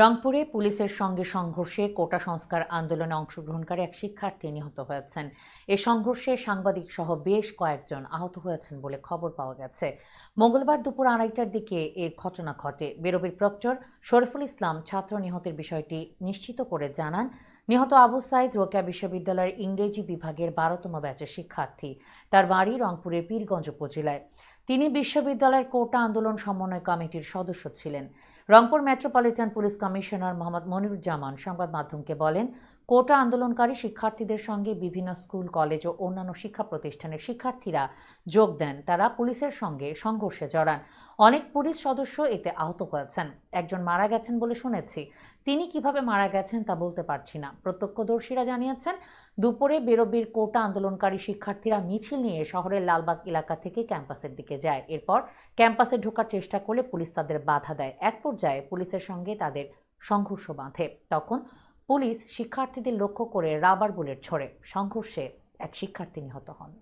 রংপুরে পুলিশের সঙ্গে সংঘর্ষে কোটা সংস্কার আন্দোলনে অংশগ্রহণকারী এক শিক্ষার্থী নিহত হয়েছেন। এ সংঘর্ষে সাংবাদিক সহ বেশ কয়েকজন আহত হয়েছেন বলে খবর পাওয়া গেছে। মঙ্গলবার দুপুর আড়াইটার দিকে এ ঘটনা ঘটে। বেরবির প্রক্টর শরফুল ইসলাম ছাত্র নিহতের বিষয়টি নিশ্চিত করে জানান। নিহত আবু সাইদ রোকেয়া বিশ্ববিদ্যালয়ের ইংরেজি বিভাগের বারোতম ব্যাচের শিক্ষার্থী। তার বাড়ি রংপুরের পীরগঞ্জ উপজেলায়। তিনি বিশ্ববিদ্যালয়ের কোটা আন্দোলন সমন্বয় কমিটির সদস্য ছিলেন। Rangpur metropolitan police commissioner Mohammad Moniruzzaman সংবাদ মাধ্যমকে বলেন কোটা আন্দোলনকারী শিক্ষার্থীদের সঙ্গে বিভিন্ন স্কুল, কলেজ ও অন্যান্য শিক্ষা প্রতিষ্ঠানের শিক্ষার্থীরা যোগ দেন। তারা পুলিশের সঙ্গে সংঘর্ষে জড়ান। অনেক পুলিশ সদস্য এতে আহত হয়েছেন। একজন মারা গেছেন বলে শুনেছি। তিনি কীভাবে মারা গেছেন তা বলতে পারছি না। প্রত্যক্ষদর্শীরা জানিয়েছেন, দুপুরে বেরোবির কোটা আন্দোলনকারী শিক্ষার্থীরা মিছিল নিয়ে শহরের লালবাগ এলাকা থেকে ক্যাম্পাসের দিকে যায়। এরপর ক্যাম্পাসে ঢোকার চেষ্টা করলে পুলিশ তাদের বাধা দেয়। এক পর্যায়ে পুলিশের সঙ্গে তাদের সংঘর্ষ বাঁধে। তখন পুলিশ শিক্ষার্থীদের লক্ষ্য করে রাবার বুলেট ছোড়ে। সংঘর্ষে এক শিক্ষার্থী নিহত হন।